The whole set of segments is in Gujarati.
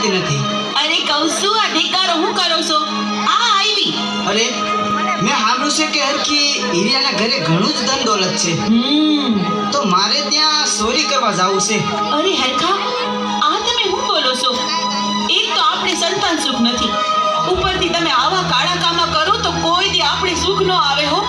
બોલતી નથી. અરે કહું છું આ ધિકારો હું કરો છો? આ આવી અરે મેં સાંભળ્યું છે કે હરખી હિરિયાના ઘરે ઘણું જ ધન દોલત છે. તો મારે ત્યાં ચોરી કરવા જવું છે. અરે હરખા આ તમે શું બોલો છો? એક તો આપણે સંતાન સુખ નથી. ઉપરથી તમે આવા કાળા કામા કરો તો કોઈ દી આપણે સુખ ન આવે હો.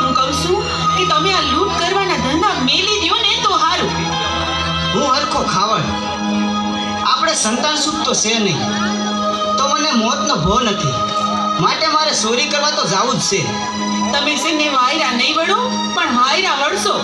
હું કહું છું કે તમે આ લૂંટ કરવાના ધંધા મેલી દ્યો ને તો સારું હું હરખો ખાવડ આપણે સંતાન સુખ તો છે નહીં. તો મને મોતનો ભો નથી. માટે મારે ચોરી કરવા તો જવું જ છે. તમે છે ને વાયરા નહીં વળો, પણ હાયરા વળશો.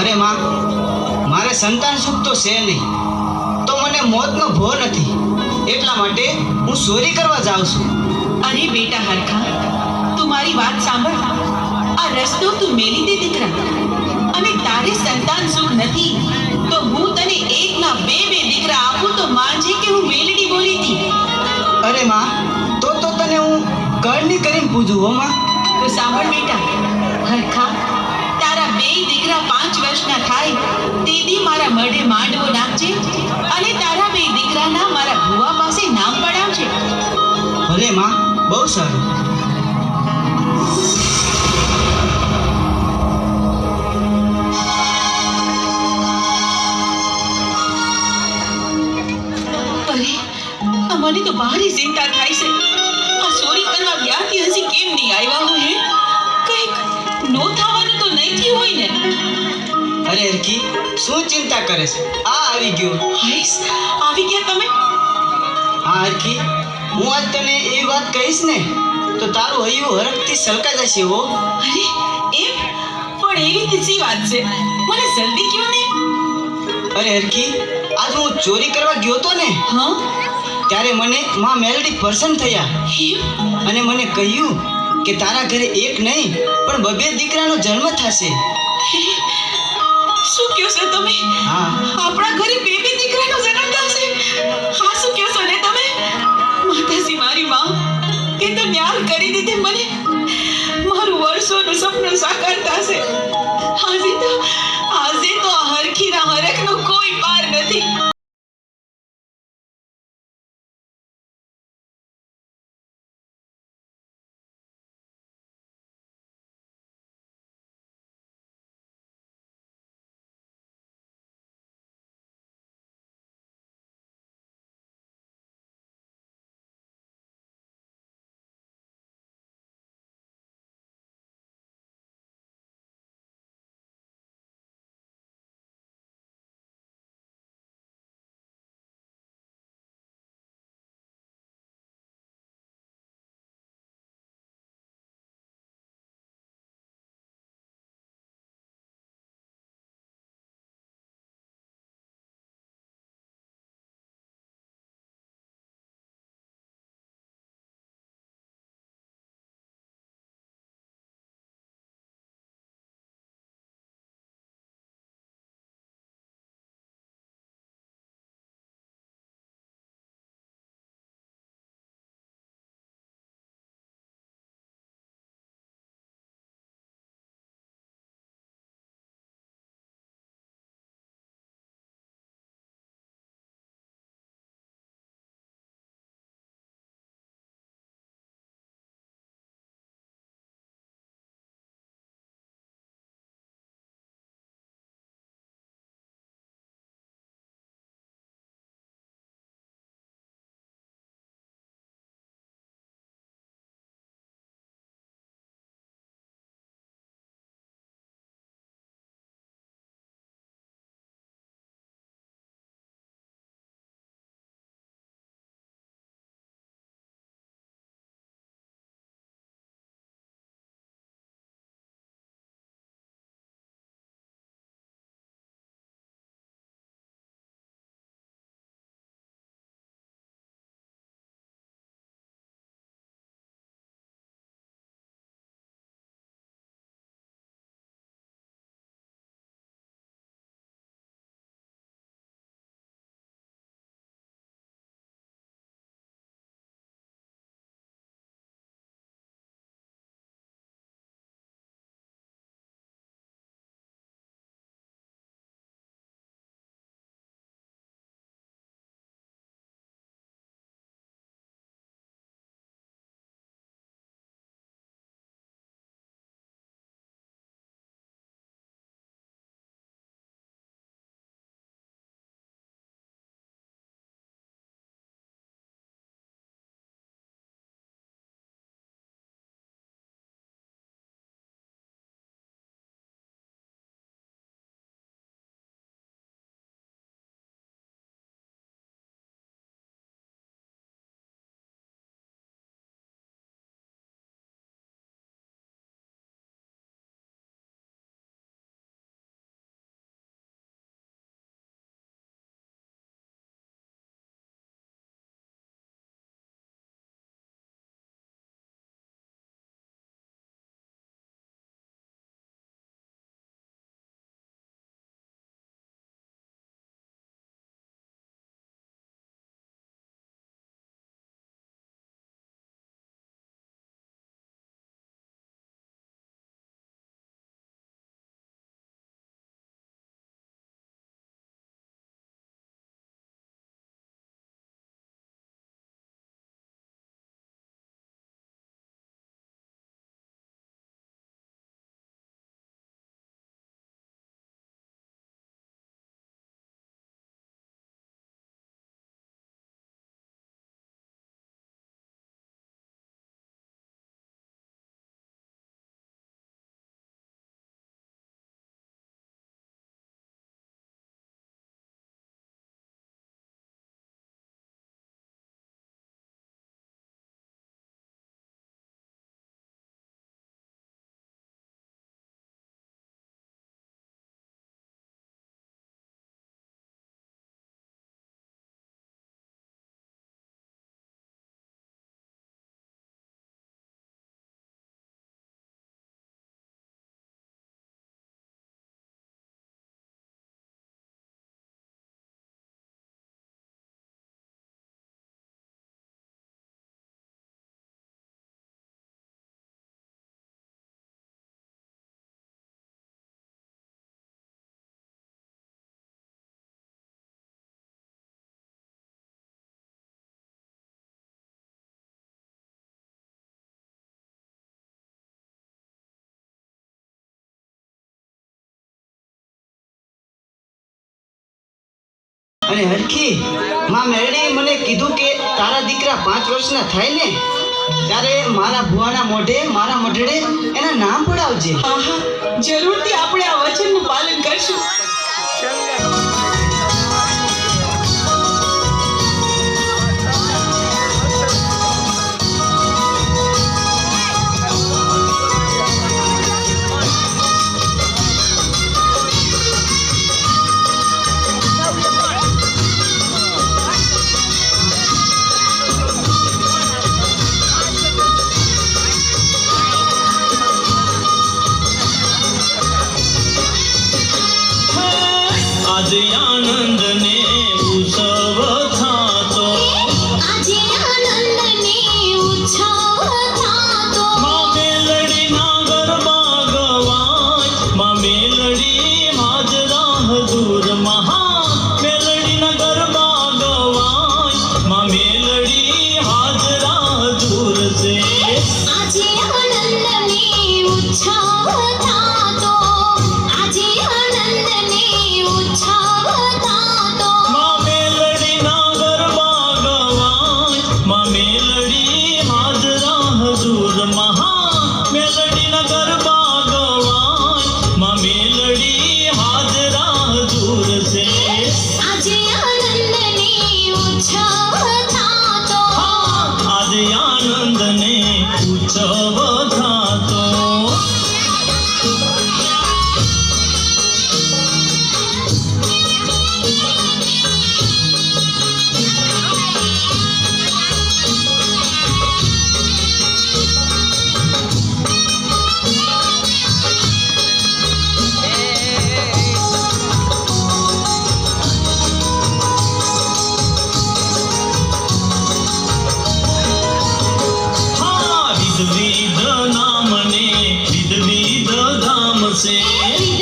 અરે માં મારે સંતાન સુખ તો છે નહીં. તો મને મોતનો ભો નથી. એટલા માટે હું ચોરી કરવા જાઉં છું. અરે બેટા હરખા તું મારી વાત સાંભળ. આ રસ્તો તું મેલી દે દીકરા. અને તારે સંતાન સુખ નથી તો હું તને એકના બે બે દીકરા આપું તો માનજે કે હું મેલડી બોલી હતી અરે માં તો તો તને હું કરણી કરીને પૂજું હો માં. તો સાંભળ બેટા હરખા બે દીકરા પાંચ વર્ષના થાય તેથી મારા મઢે માંડવો નાખજે અને તારા બે દીકરાના મારા ભુવા પાસે નામ પડાવજે. ભલે માં બહુ સારું. મને તો ભારે ચિંતા થાય છે. આ ચોરી કરવા ત્યાંથી હજી કેમ નહીં આવ્યા અરે હરકી શું ચિંતા કરે છે? આ આવી ગયો. હાઈસ આવી ગયા તમે? હા હરકી હું આજ તને એવી વાત કહીશ ને તો તારું હૈયું હરખથી સલકા જશે હો. અરે એમ? પણ એવી તેજી વાત છે. મને જલ્દી કયો ને. અરે હરકી આજ હું ચોરી કરવા ગયો તો ને હા? ત્યારે મને માં મેલડી પર્સન થયા. અને મને કહ્યું કે તારા ઘરે એક નહીં પણ બબે દીકરાનો જન્મ થશે. શું કહો છો તમે? હા. આપણા ઘરે બેબી દીકરાનો જન્મ થશે હા શું કહો છો ને તમે? માતાજી મારી માં કે તો ન્યાર કરી દીધી મને. મારું વર્ષોનું સપનું સાકાર થશે. અને હરખી માં મેરણીએ મને કીધું કે તારા દીકરા પાંચ વર્ષના થાય ને ત્યારે મારા ભુવાના મોઢે મારા મઢડે એના નામ પડાવજે. જરૂરથી આપણે આ વચનનું પાલન કરશું. So. નામને વિધ વિધ ધામ છે.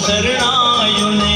શરણાયુને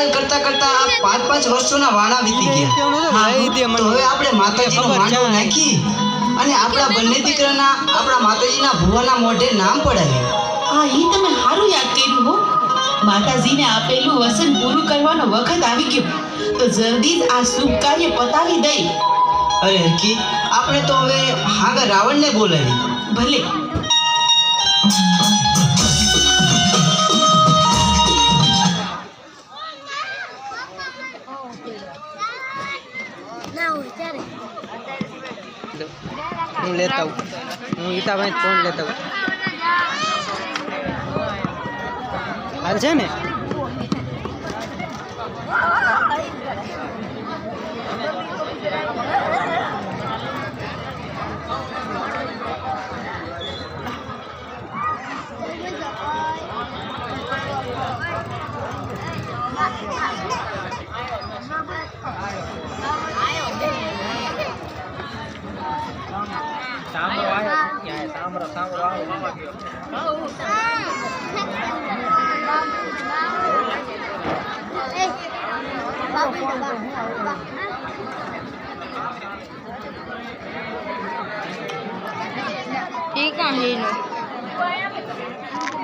આજકાલ કરતા કરતા આ પાંચ પાંચ વર્ષોના વાણા વીતી? ગયા. તો હવે આપણે માતાજીનો માંડો નાખી અને આપણા બંને દીકરાના આપણા માતાજીના ભુવાના મોઢે નામ પડાવ્યું હા એ તમે સારું યાદ કર્યું હો. માતાજીને આપેલું વસન પૂરું કરવાનો વખત આવી ગયો. તો જલ્દી જ આ શુભ કાર્ય પતાવી દઈ. અરે હરકી આપણે તો હવે હાગર રાવણને બોલાવી. ભલે. લેતા આવું હું ગીતાભાઈ ફોન લેતા આવું હાલ છે ને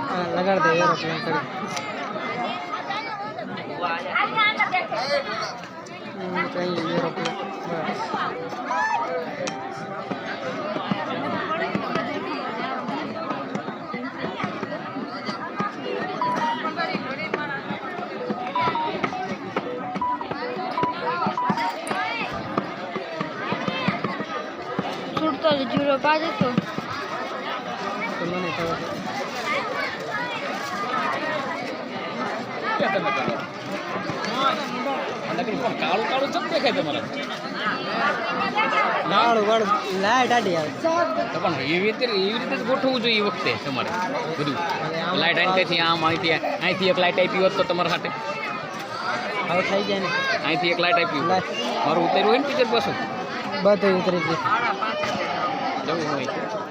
હા, લગાડ દે એરોપ્લેન કરી હમ, કઈ બસ ખબર છે. કાળું કાળું ચમ દેખાય તમારે કાળું વાળું લાઈટ આડી આવે તો પણ એવી રીતે એવી રીતે જ ગોઠવવું જોઈએ એ વખતે તમારે બધું લાઇટ આઈને તેથી આમ અહીંથી અહીંથી એક લાઇટ આપી હોત તો તમારા હાથે હવે થઈ જાય ને અહીંથી એક લાઇટ આપી હોત. લાઈટ મારું ઉતાર્યું હોય ને પિક્ચર પાછું બધું ઉતરી ગયું જવું હોય